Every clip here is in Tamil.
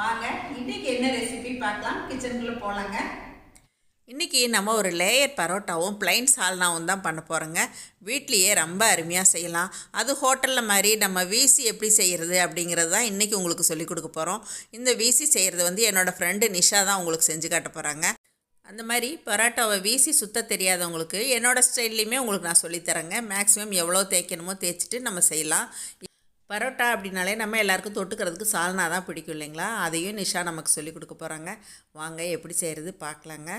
வாங்க இன்னைக்கு என்ன ரெசிபி பார்க்கலாம்? கிச்சனுக்குள்ளே போகலாங்க இன்றைக்கி நம்ம ஒரு லேயர் பரோட்டாவும் பிளைன் சால்னாவும் தான் பண்ண போகிறோங்க வீட்லேயே ரொம்ப அருமையாக செய்யலாம். அது ஹோட்டலில் மாதிரி நம்ம வீசி எப்படி செய்கிறது அப்படிங்கிறது தான் இன்றைக்கி உங்களுக்கு சொல்லிக் கொடுக்க போகிறோம் இந்த வீசி செய்கிறது வந்து என்னோடய ஃப்ரெண்டு நிஷா தான் உங்களுக்கு செஞ்சு காட்ட போகிறாங்க அந்த மாதிரி பரோட்டாவை வீசி சுத்த தெரியாதவங்களுக்கு என்னோடய ஸ்டைல்லையுமே உங்களுக்கு நான் சொல்லித்தரேங்க மேக்ஸிமம் எவ்வளோ தேய்க்கணுமோ தேய்ச்சிட்டு நம்ம செய்யலாம். பரோட்டா அப்படின்னாலே நம்ம எல்லாருக்கும் தொட்டுக்கிறதுக்கு சால்னா தான் பிடிக்கும் இல்லைங்களா? அதையும் நிஷா நமக்கு சொல்லி கொடுக்க போகிறாங்க வாங்க எப்படி செய்கிறது பார்க்கலாங்க.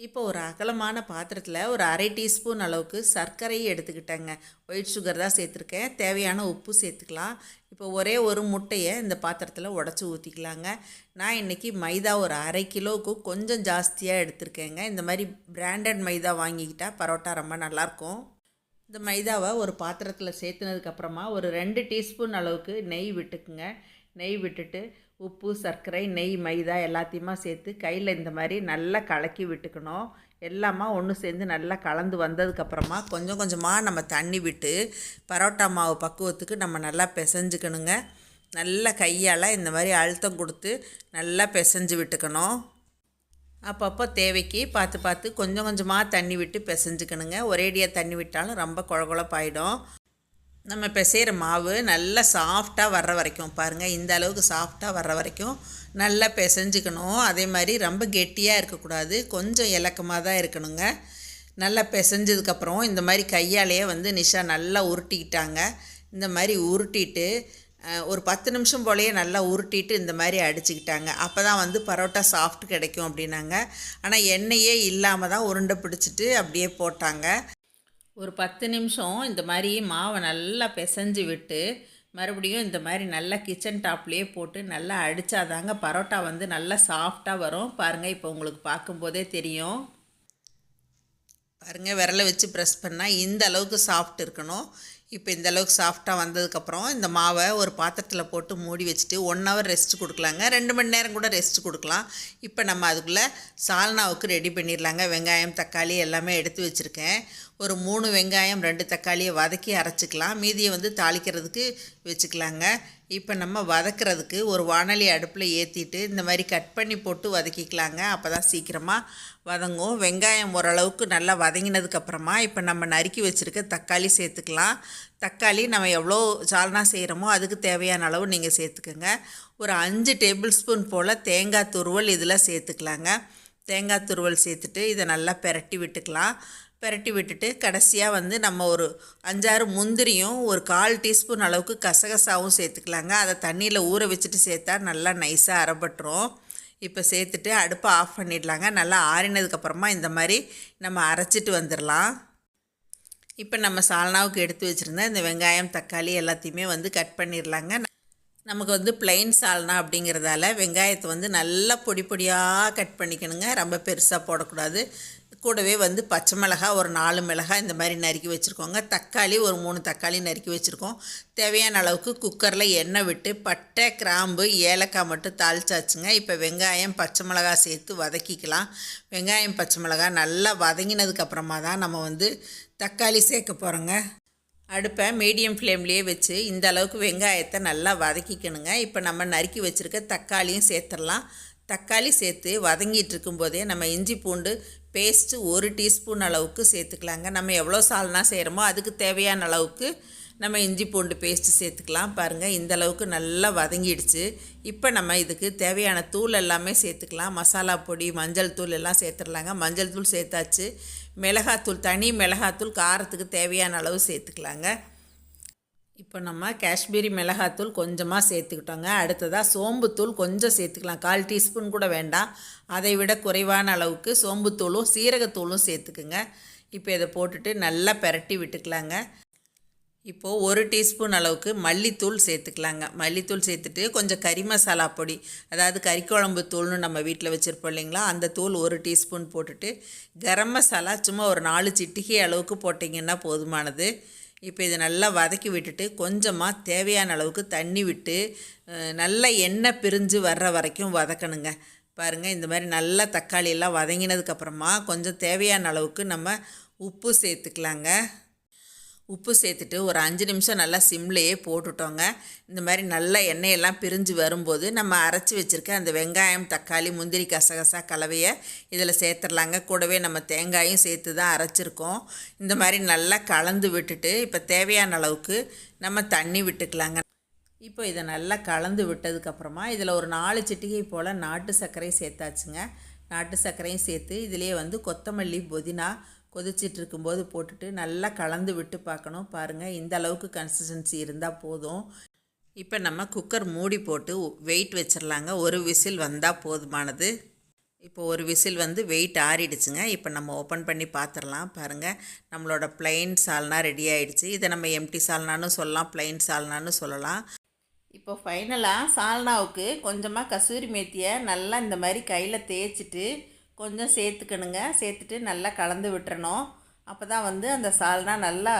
இப்போ ஒரு அகலமான பாத்திரத்தில் ஒரு அரை டீஸ்பூன் அளவுக்கு சர்க்கரையை எடுத்துக்கிட்டேங்க. ஒயிட் சுகர் தான் சேர்த்துருக்கேன். தேவையான உப்பு சேர்த்துக்கலாம். இப்போ ஒரே ஒரு முட்டையை இந்த பாத்திரத்தில் உடச்சி ஊற்றிக்கலாங்க நான் இன்றைக்கி மைதா ஒரு அரை கிலோவுக்கு கொஞ்சம் ஜாஸ்தியாக எடுத்திருக்கேங்க. இந்த மாதிரி பிராண்டட் மைதா வாங்கிக்கிட்டால் பரோட்டா ரொம்ப நல்லாயிருக்கும் இந்த மைதாவை ஒரு பாத்திரத்தில் சேர்த்துனதுக்கப்புறமா ஒரு ரெண்டு டீஸ்பூன் அளவுக்கு நெய் விட்டுக்குங்க. நெய் விட்டுட்டு உப்பு சர்க்கரை நெய் மைதா எல்லாத்தையுமா சேர்த்து கையில் இந்த மாதிரி நல்லா கலக்கி விட்டுக்கணும். எல்லாமா ஒன்று சேர்ந்து நல்லா கலந்து வந்ததுக்கப்புறமா கொஞ்சம் கொஞ்சமாக நம்ம தண்ணி விட்டு பரோட்டா மாவு பக்குவத்துக்கு நம்ம நல்லா பிசைஞ்சுக்கணுங்க. நல்லா கையால் இந்த மாதிரி அழுத்தம் கொடுத்து நல்லா பிசைஞ்சு விட்டுக்கணும். அப்பப்போ தேவைக்கு பார்த்து பார்த்து கொஞ்சம் கொஞ்சமாக தண்ணி விட்டு பிசைஞ்சுக்கணுங்க. ஒரேடியாக தண்ணி விட்டாலும் ரொம்ப குழகுழப்பாயிடும். நம்ம பிசைகிற மாவு நல்லா சாஃப்டாக வர்ற வரைக்கும் பாருங்கள் இந்த அளவுக்கு சாஃப்டாக வர்ற வரைக்கும் நல்லா பிசைஞ்சுக்கணும். அதே மாதிரி ரொம்ப கெட்டியாக இருக்கக்கூடாது. கொஞ்சம் இலக்கமாக தான் இருக்கணுங்க. நல்லா பிசைஞ்சதுக்கப்புறம் இந்த மாதிரி கையாலேயே வந்து நிஷா நல்லா உருட்டிக்கிட்டாங்க. இந்த மாதிரி உருட்டிட்டு ஒரு பத்து நிமிஷம் போலேயே நல்லா உருட்டிட்டு இந்த மாதிரி அடிச்சுக்கிட்டாங்க. அப்போ தான் வந்து பரோட்டா சாஃப்ட் கிடைக்கும் அப்படின்னாங்க. ஆனால் எண்ணெயே இல்லாமல் தான் உருண்டை பிடிச்சிட்டு அப்படியே போட்டாங்க. ஒரு பத்து நிமிஷம் இந்த மாதிரி மாவை நல்லா பிசைஞ்சு விட்டு மறுபடியும் இந்த மாதிரி நல்லா கிச்சன் டாப்லேயே போட்டு நல்லா அடித்தாதாங்க பரோட்டா வந்து நல்லா சாஃப்டாக வரும். பாருங்கள் இப்போ உங்களுக்கு பார்க்கும்போதே தெரியும். பாருங்கள் விரலை வச்சு ப்ரெஸ் பண்ணால் இந்த அளவுக்கு சாஃப்ட் இருக்கணும். இப்போ இந்த அளவுக்கு சாஃப்டாக வந்ததுக்கப்புறம் இந்த மாவை ஒரு பாத்திரத்தில் போட்டு மூடி வச்சுட்டு ஒன் ஹவர் ரெஸ்ட் கொடுக்கலாங்க. ரெண்டு மணி நேரம் கூட ரெஸ்ட் கொடுக்கலாம். இப்போ நம்ம அதுக்குள்ளே சால்னாவுக்கு ரெடி பண்ணிடலாங்க. வெங்காயம் தக்காளி எல்லாமே எடுத்து வச்சுருக்கேன். ஒரு மூணு வெங்காயம் ரெண்டு தக்காளியை வதக்கி அரைச்சிக்கலாம். மீதியை வந்து தாளிக்கிறதுக்கு வச்சுக்கலாங்க. இப்போ நம்ம வதக்கிறதுக்கு ஒரு வானொலி அடுப்பில் ஏற்றிட்டு இந்த மாதிரி கட் பண்ணி போட்டு வதக்கிக்கலாங்க. அப்போ தான் சீக்கிரமாக வதங்கும் வெங்காயம் ஓரளவுக்கு நல்லா வதங்கினதுக்கப்புறமா இப்போ நம்ம நறுக்கி வச்சுருக்க தக்காளி சேர்த்துக்கலாம். தக்காளி நம்ம எவ்வளோ சால்னா செய்கிறோமோ அதுக்கு தேவையான அளவு நீங்கள் சேர்த்துக்கோங்க. ஒரு அஞ்சு டேபிள் ஸ்பூன் போல் தேங்காய் துருவல் இதில் சேர்த்துக்கலாங்க. தேங்காய் துருவல் சேர்த்துட்டு இதை நல்லா பெரட்டி விட்டுக்கலாம். பெரட்டி விட்டுட்டு கடைசியாக வந்து நம்ம ஒரு அஞ்சாறு முந்திரியும் ஒரு கால் டீஸ்பூன் அளவுக்கு கசகசாவும் சேர்த்துக்கலாங்க. அதை தண்ணியில் ஊற வச்சுட்டு சேர்த்தா நல்லா நைஸாக அரைப்பட்டுரும் இப்போ சேர்த்துட்டு அடுப்பை ஆஃப் பண்ணிடலாங்க. நல்லா ஆறினதுக்கப்புறமா இந்த மாதிரி நம்ம அரைச்சிட்டு வந்துடலாம். இப்போ நம்ம சால்னாவுக்கு எடுத்து வச்சுருந்தா இந்த வெங்காயம் தக்காளி எல்லாத்தையுமே வந்து கட் பண்ணிடலாங்க. நமக்கு வந்து பிளைன் சால்னா அப்படிங்கிறதால வெங்காயத்தை வந்து நல்லா பொடி பொடியாக கட் பண்ணிக்கணுங்க. ரொம்ப பெருசாக போடக்கூடாது. கூடவே வந்து பச்சை மிளகா ஒரு நாலு மிளகாய் இந்த மாதிரி நறுக்கி வச்சுருக்கோங்க. தக்காளி ஒரு மூணு தக்காளி நறுக்கி வச்சுருக்கோம். தேவையான அளவுக்கு குக்கரில் எண்ணெய் விட்டு பட்டை கிராம்பு ஏலக்காய் மட்டும் தாளிச்சாச்சுங்க. இப்போ வெங்காயம் பச்சை மிளகா சேர்த்து வதக்கிக்கலாம். வெங்காயம் பச்சை மிளகா நல்லா வதங்கினதுக்கப்புறமா தான் நம்ம வந்து தக்காளி சேர்க்க போகிறோங்க அடுப்பை மீடியம் ஃப்ளேம்லேயே வச்சு இந்த அளவுக்கு வெங்காயத்தை நல்லா வதக்கிக்கணுங்க. இப்போ நம்ம நறுக்கி வச்சுருக்க தக்காளியும் சேர்த்துடலாம். தக்காளி சேர்த்து வதங்கிட்டு இருக்கும்போதே நம்ம இஞ்சி பூண்டு பேஸ்ட்டு ஒரு டீஸ்பூன் அளவுக்கு சேர்த்துக்கலாங்க. நம்ம எவ்வளோ சால்னா செய்கிறோமோ அதுக்கு தேவையான அளவுக்கு நம்ம இஞ்சி பூண்டு பேஸ்ட்டு சேர்த்துக்கலாம். பாருங்கள் இந்த அளவுக்கு நல்லா வதங்கிடுச்சு. இப்போ நம்ம இதுக்கு தேவையான தூள் எல்லாமே சேர்த்துக்கலாம். மசாலா பொடி மஞ்சள் தூள் எல்லாம் சேர்த்துடலாங்க. மஞ்சள் தூள் சேர்த்தாச்சு. மிளகாத்தூள் தனி மிளகாத்தூள் காரத்துக்கு தேவையான அளவு சேர்த்துக்கலாங்க. இப்போ நம்ம காஷ்மீரி மிளகாத்தூள் கொஞ்சமாக சேர்த்துக்கிட்டோங்க. அடுத்ததாக சோம்புத்தூள் கொஞ்சம் சேர்த்துக்கலாம். கால் டீஸ்பூன் கூட வேண்டாம். அதை விட குறைவான அளவுக்கு சோம்புத்தூளும் சீரகத்தூளும் சேர்த்துக்குங்க. இப்போ இதை போட்டுட்டு நல்லா பெரட்டி விட்டுக்கலாங்க. இப்போது ஒரு டீஸ்பூன் அளவுக்கு மல்லித்தூள் சேர்த்துக்கலாங்க. மல்லித்தூள் சேர்த்துட்டு கொஞ்சம் கறி மசாலா பொடி அதாவது கறிக்குழம்பு தூள்னு நம்ம வீட்டில் வச்சுருப்போம் இல்லைங்களா? அந்த தூள் ஒரு டீஸ்பூன் போட்டுட்டு கரம் மசாலா சும்மா ஒரு நாலு சிட்டிகை அளவுக்கு போட்டிங்கன்னா போதுமானது. இப்போ இதை நல்லா வதக்கி விட்டுட்டு கொஞ்சமாக தேவையான அளவுக்கு தண்ணி விட்டு நல்லா எண்ணெய் பிரிஞ்சு வர்ற வரைக்கும் வதக்கணுங்க. பாருங்கள் இந்த மாதிரி நல்லா தக்காளி எல்லாம் வதங்கினதுக்கப்புறமா கொஞ்சம் தேவையான அளவுக்கு நம்ம உப்பு சேர்த்துக்கலாங்க. உப்பு சேர்த்துட்டு ஒரு அஞ்சு நிமிஷம் நல்லா சிம்லேயே போட்டுட்டோங்க. இந்த மாதிரி நல்லா எண்ணெயெல்லாம் பிரிஞ்சு வரும்போது நம்ம அரைச்சி வச்சுருக்க அந்த வெங்காயம் தக்காளி முந்திரி கசகசா கலவையை இதில் சேர்த்துடலாங்க. கூடவே நம்ம தேங்காயும் சேர்த்து தான் அரைச்சிருக்கோம். இந்த மாதிரி நல்லா கலந்து விட்டுட்டு இப்போ தேவையான அளவுக்கு நம்ம தண்ணி விட்டுக்கலாங்க. இப்போ இதை நல்லா கலந்து விட்டதுக்கப்புறமா இதில் ஒரு நாலு சிட்டிகை போல் நாட்டு சர்க்கரை சேர்த்தாச்சுங்க. நாட்டு சர்க்கரையும் சேர்த்து இதிலே வந்து கொத்தமல்லி புதினா கொதிச்சிட்டு இருக்கும்போது போட்டுட்டு நல்லா கலந்து விட்டு பார்க்கணும். பாருங்கள் இந்த அளவுக்கு கன்சிஸ்டன்சி இருந்தால் போதும். இப்போ நம்ம குக்கர் மூடி போட்டு வெயிட் வச்சிடலாங்க ஒரு விசில் வந்தால் போதுமானது. இப்போ ஒரு விசில் வந்து வெயிட் ஆறிடுச்சுங்க. இப்போ நம்ம ஓப்பன் பண்ணி பார்த்துடலாம் பாருங்கள் நம்மளோட பிளைன் சால்னா ரெடி ஆகிடுச்சு இதை நம்ம எம்டி சால்னான்னு சொல்லலாம் பிளைன் சால்னான்னு சொல்லலாம். இப்போ ஃபைனலாக சால்னாவுக்கு கொஞ்சமாக கசூரி மேத்தியை நல்லா இந்த மாதிரி கையில் தேய்ச்சிட்டு கொஞ்சம் சேர்த்துக்கணுங்க. சேர்த்துட்டு நல்லா கலந்து விட்டுறணும். அப்போ தான் வந்து அந்த சால்னா நல்லா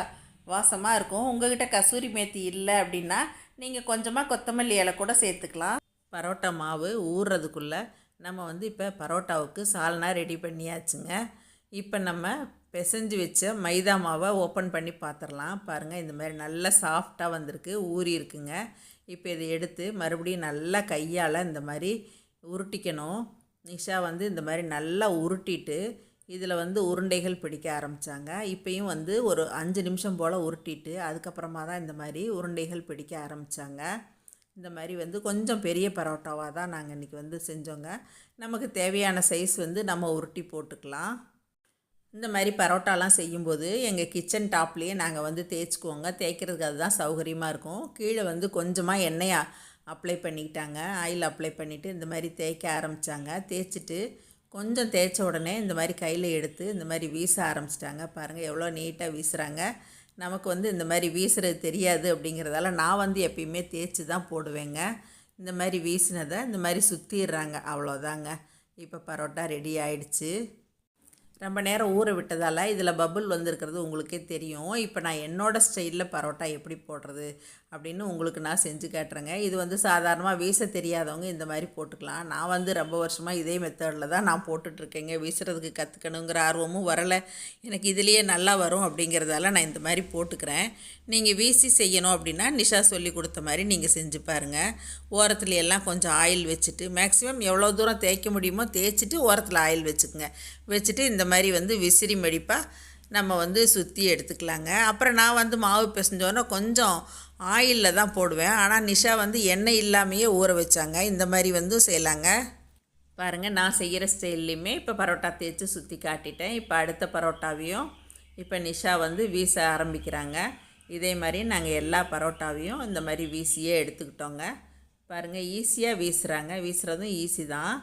வாசமாக இருக்கும். உங்கள்கிட்ட கசூரி மேத்தி இல்லை அப்படின்னா நீங்கள் கொஞ்சமாக கொத்தமல்லி இலை கூட சேர்த்துக்கலாம். பரோட்டா மாவு ஊறுறதுக்குள்ளே நம்ம வந்து இப்போ பரோட்டாவுக்கு சால்னா ரெடி பண்ணியாச்சுங்க. இப்போ நம்ம பிசைஞ்சு வச்ச மைதா மாவை ஓப்பன் பண்ணி பார்த்துடலாம் பாருங்கள் இந்த மாதிரி நல்லா சாஃப்டாக வந்திருக்கு ஊறி இருக்குங்க. இப்போ இதை எடுத்து மறுபடியும் நல்லா கையால் இந்த மாதிரி உருட்டிக்கணும். நிஷா வந்து இந்த மாதிரி நல்லா உருட்டிட்டு இதில் வந்து உருண்டைகள் பிடிக்க ஆரம்பித்தாங்க இப்போயும் வந்து ஒரு அஞ்சு நிமிஷம் போல் உருட்டிட்டு அதுக்கப்புறமா தான் இந்த மாதிரி உருண்டைகள் பிடிக்க ஆரம்பித்தாங்க இந்த மாதிரி வந்து கொஞ்சம் பெரிய பரோட்டாவாக தான் நாங்கள் இன்றைக்கி வந்து செஞ்சோங்க. நமக்கு தேவையான சைஸ் வந்து நம்ம உருட்டி போட்டுக்கலாம். இந்த மாதிரி பரோட்டாலாம் செய்யும்போது எங்கள் கிச்சன் டாப்லேயே நாங்கள் வந்து தேய்ச்சிக்குவோங்க. தேய்க்கிறதுக்கு அதுதான் சௌகரியமாக இருக்கும். கீழே வந்து கொஞ்சமாக எண்ணெயை அப்ளை பண்ணிக்கிட்டாங்க. ஆயில் அப்ளை பண்ணிவிட்டு இந்த மாதிரி தேய்க்க ஆரம்பித்தாங்க தேய்ச்சிட்டு கொஞ்சம் தேய்ச்ச உடனே இந்த மாதிரி கையில் எடுத்து இந்த மாதிரி வீச ஆரம்பிச்சிட்டாங்க. பாருங்கள் எவ்வளோ நீட்டாக வீசுகிறாங்க நமக்கு வந்து இந்த மாதிரி வீசுறது தெரியாது அப்படிங்கிறதால நான் வந்து எப்பயுமே தேய்ச்சி தான் போடுவேங்க. இந்த மாதிரி வீசினதை இந்த மாதிரி சுற்றிடுறாங்க அவ்வளோதாங்க. இப்போ பரோட்டா ரெடி ஆயிடுச்சு. ரொம்ப நேரம் ஊற விட்டதால் இதில் பபுள் வந்திருக்கிறது உங்களுக்கே தெரியும். இப்போ நான் என்னோடய ஸ்டைலில் பரோட்டா எப்படி போடுறது அப்படின்னு உங்களுக்கு நான் செஞ்சு காட்டுறேங்க. இது வந்து சாதாரணமாக வீச தெரியாதவங்க இந்த மாதிரி போட்டுக்கலாம். நான் வந்து ரொம்ப வருஷமாக இதே மெத்தடில் தான் நான் போட்டுட்ருக்கேங்க. வீசுறதுக்கு கற்றுக்கணுங்கிற ஆர்வமும் வரலை. எனக்கு இதுலேயே நல்லா வரும் அப்படிங்கிறதால நான் இந்த மாதிரி போட்டுக்கிறேன். நீங்கள் வீசி செய்யணும் அப்படின்னா நிஷா சொல்லி கொடுத்த மாதிரி நீங்கள் செஞ்சு பாருங்கள் ஓரத்தில் எல்லாம் கொஞ்சம் ஆயில் வச்சுட்டு மேக்ஸிமம் எவ்வளோ தூரம் தேய்க்க முடியுமோ தேய்ச்சிட்டு ஓரத்தில் ஆயில் வச்சுக்கோங்க. வச்சுட்டு இந்த மாதிரி வந்து விசிறி மடிப்பாக நம்ம வந்து சுற்றி எடுத்துக்கலாங்க. அப்புறம் நான் வந்து மாவு பிசைஞ்சோன்னா கொஞ்சம் ஆயிலில் தான் போடுவேன். ஆனால் நிஷா வந்து எண்ணெய் இல்லாமையே ஊற வச்சாங்க. இந்த மாதிரி வந்து செய்யலாங்க. பாருங்கள் நான் செய்கிற ஸ்டைல்லையுமே இப்போ பரோட்டா தேய்ச்சி சுற்றி காட்டிட்டேன். இப்போ அடுத்த பரோட்டாவையும் இப்போ நிஷா வந்து வீச ஆரம்பிக்கிறாங்க. இதே மாதிரி நாங்கள் எல்லா பரோட்டாவையும் இந்த மாதிரி வீசியே எடுத்துக்கிட்டோங்க. பாருங்கள் ஈஸியாக வீசுகிறாங்க வீசுகிறதும் ஈஸி தான்.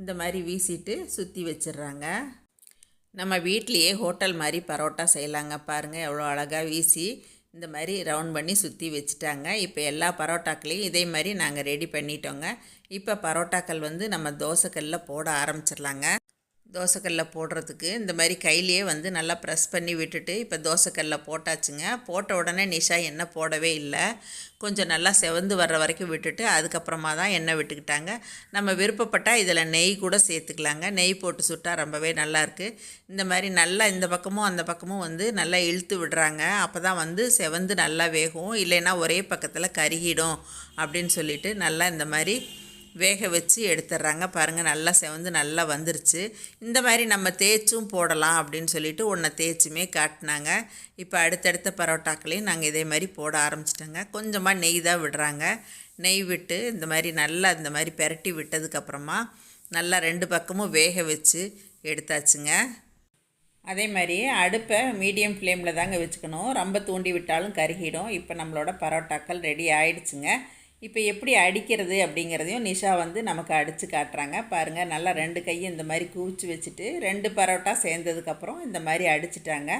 இந்த மாதிரி வீசிட்டு சுற்றி வச்சிடுறாங்க. நம்ம வீட்லேயே ஹோட்டல் மாதிரி பரோட்டா செய்யலாங்க பாருங்கள் எவ்வளோ அழகாக வீசி இந்த மாதிரி ரவுண்ட் பண்ணி சுற்றி வச்சுட்டாங்க. இப்போ எல்லா பரோட்டாக்களையும் இதே மாதிரி நாங்கள் ரெடி பண்ணிட்டோங்க. இப்போ பரோட்டாக்கள் வந்து நம்ம தோசைக்கல்லில் போட ஆரம்பிச்சிடலாங்க. தோசைக்கல்ல போடுறதுக்கு. இந்த மாதிரி கையிலேயே வந்து நல்லா ப்ரெஸ் பண்ணி விட்டுட்டு இப்போ தோசைக்கல்ல போட்டாச்சுங்க. போட்ட உடனே நிஷா எண்ணெய் போடவே இல்லை. கொஞ்சம் நல்லா செவந்து வர்ற வரைக்கும் விட்டுட்டு அதுக்கப்புறமா தான் எண்ணெய் விட்டுக்கிட்டாங்க. நம்ம விருப்பப்பட்டால் இதில் நெய் கூட சேர்த்துக்கலாங்க. நெய் போட்டு சுட்டால் ரொம்பவே நல்லாயிருக்கு இந்த மாதிரி நல்லா இந்த பக்கமும் அந்த பக்கமும் வந்து நல்லா இழுத்து விடுறாங்க. அப்போ தான் வந்து செவந்து நல்லா வேகும். இல்லைன்னா ஒரே பக்கத்தில் கருகிடும் அப்படின்னு சொல்லிட்டு நல்லா இந்த மாதிரி வேக வச்சு எடுத்துடுறாங்க. பாருங்கள் நல்லா செவந்து நல்லா வந்துருச்சு. இந்த மாதிரி நம்ம தேய்ச்சும் போடலாம் அப்படின்னு சொல்லிட்டு ஒன்றை தேய்ச்சுமே காட்டினாங்க. இப்போ அடுத்தடுத்த பரோட்டாக்களையும் நாங்கள் இதே மாதிரி போட ஆரம்பிச்சிட்டோங்க. கொஞ்சமாக நெய் தான் விடுறாங்க. நெய் விட்டு இந்த மாதிரி நல்லா இந்த மாதிரி பெரட்டி விட்டதுக்கப்புறமா நல்லா ரெண்டு பக்கமும் வேக வச்சு எடுத்தாச்சுங்க. அதே மாதிரி அடுப்பை மீடியம் ஃப்ளேமில் தாங்க வச்சுக்கணும். ரொம்ப தூண்டி விட்டாலும் கருகிடும். இப்போ நம்மளோட பரோட்டாக்கள் ரெடி ஆயிடுச்சுங்க. இப்போ எப்படி அடிக்கிறது அப்படிங்கிறதையும் நிஷா வந்து நமக்கு அடித்து காட்டுறாங்க. பாருங்கள் நல்லா ரெண்டு கையும் இந்த மாதிரி குவிச்சு வச்சுட்டு ரெண்டு பரோட்டா சேர்ந்ததுக்கப்புறம் இந்த மாதிரி அடிச்சிட்டாங்க.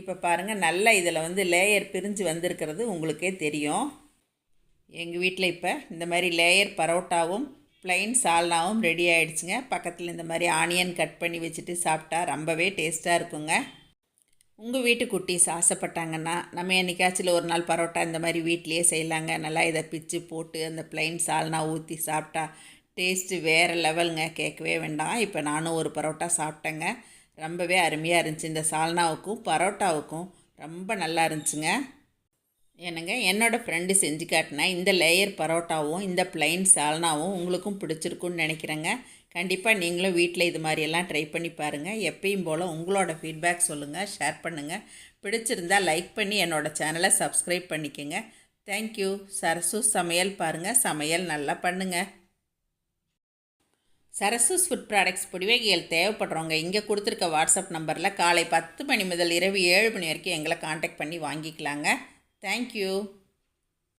இப்போ பாருங்கள் நல்லா இதில் வந்து லேயர் பிரிஞ்சு வந்திருக்கிறது உங்களுக்கே தெரியும். எங்கள் வீட்டில் இப்போ இந்த மாதிரி லேயர் பரோட்டாவும் ப்ளைன் சால்னாவும் ரெடி ஆகிடுச்சுங்க பக்கத்தில் இந்த மாதிரி ஆனியன் கட் பண்ணி வச்சுட்டு சாப்பிட்டா ரொம்பவே டேஸ்ட்டாக இருக்குங்க. உங்கள் வீட்டு குட்டீஸ் ஆசைப்பட்டாங்கன்னா நம்ம என்னைக்காச்சும் ஒரு நாள் பரோட்டா இந்த மாதிரி வீட்லேயே செய்யலாங்க. நல்லா இதை பிச்சு போட்டு அந்த ப்ளைன் சால்னா ஊற்றி சாப்பிட்டா டேஸ்ட்டு வேறு லெவலுங்க கேட்கவே வேண்டாம். இப்போ நானும் ஒரு பரோட்டா சாப்பிட்டேங்க. ரொம்பவே அருமையாக இருந்துச்சு. இந்த சால்னாவுக்கும் பரோட்டாவுக்கும் ரொம்ப நல்லா இருந்துச்சுங்க. என்னங்க என்னோடய ஃப்ரெண்டு செஞ்சு காட்டினேன் இந்த லேயர் பரோட்டாவும் இந்த பிளைன் சால்னாவும் உங்களுக்கும் பிடிச்சிருக்குன்னு நினைக்கிறேங்க. கண்டிப்பாக நீங்களும் வீட்டில் இது மாதிரியெல்லாம் ட்ரை பண்ணி பாருங்கள் எப்பயும் போல் உங்களோட ஃபீட்பேக் சொல்லுங்கள் ஷேர் பண்ணுங்கள் பிடிச்சிருந்தா லைக் பண்ணி என்னோடய சேனலை சப்ஸ்கிரைப் பண்ணிக்கோங்க. தேங்க்யூ சரசு சமையல் பாருங்கள் சமையல் நல்லா பண்ணுங்கள் சரசூஸ் ஃபுட் ப்ராடக்ட்ஸ் புடிவகைகள் தேவைப்படுறவங்க இங்கே கொடுத்துருக்க வாட்ஸ்அப் நம்பரில் காலை பத்து மணி முதல் இரவு ஏழு மணி வரைக்கும் எங்களை காண்டாக்ட் பண்ணி வாங்கிக்கலாங்க. தேங்க்யூ